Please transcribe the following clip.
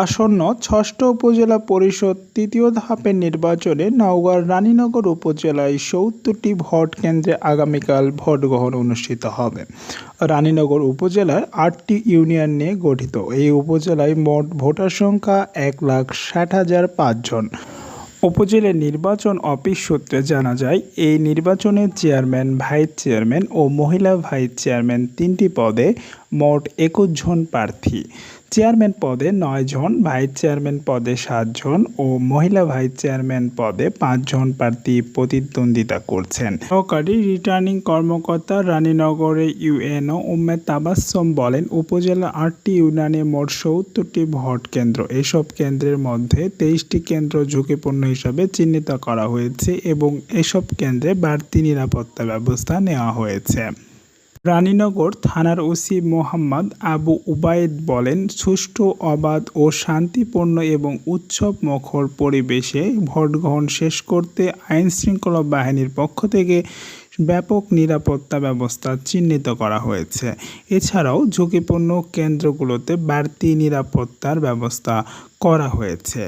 আসন্ন ষষ্ঠ উপজেলা পরিষদ তৃতীয় ধাপের নির্বাচনে নওগাঁর রানীনগর উপজেলায় সত্তরটি ভোট কেন্দ্রে আগামীকাল ভোট গ্রহণ অনুষ্ঠিত হবে। রানীনগর উপজেলার আটটি ইউনিয়ন নিয়ে গঠিত। এই উপজেলায় মোট ভোটার সংখ্যা এক লাখ ষাট হাজার পাঁচজন উপজেলা নির্বাচন অফিস সূত্রে জানা যায়, এই নির্বাচনে চেয়ারম্যান, ভাইস চেয়ারম্যান ও মহিলা ভাইস চেয়ারম্যান তিনটি পদে মোট একুশ জন প্রার্থী। চেয়ারম্যান পদে নয় জন, ভাইস চেয়ারম্যান পদে সাতজন ও মহিলা ভাইস চেয়ারম্যান পদে পাঁচজন প্রার্থী প্রতিদ্বন্দ্বিতা করছেন। সহকারী রিটার্নিং কর্মকর্তা রানীনগরে ইউএনও উম্মেদ তাবাসসম বলেন, উপজেলা আটটি ইউনিয়নে মোট সত্তরটি ভোট কেন্দ্র। এসব কেন্দ্রের মধ্যে তেইশটি কেন্দ্র ঝুঁকিপূর্ণ হিসাবে চিহ্নিত করা হয়েছে এবং এসব কেন্দ্রে বাড়তি নিরাপত্তা ব্যবস্থা নেওয়া হয়েছে। রানীনগর থানার ওসি মোহাম্মদ আবু উবায়েদ বলেন, সুষ্ঠু, অবাধ ও শান্তিপূর্ণ এবং উৎসব মুখর পরিবেশে ভোট গ্রহণ শেষ করতে আইন শৃঙ্খলা বাহিনীর পক্ষ থেকে ব্যাপক নিরাপত্তা ব্যবস্থা চিহ্নিত করা হয়েছে। এছাড়াও ঝুঁকিপূর্ণ কেন্দ্রগুলোতে বাড়তি নিরাপত্তার ব্যবস্থা করা হয়েছে।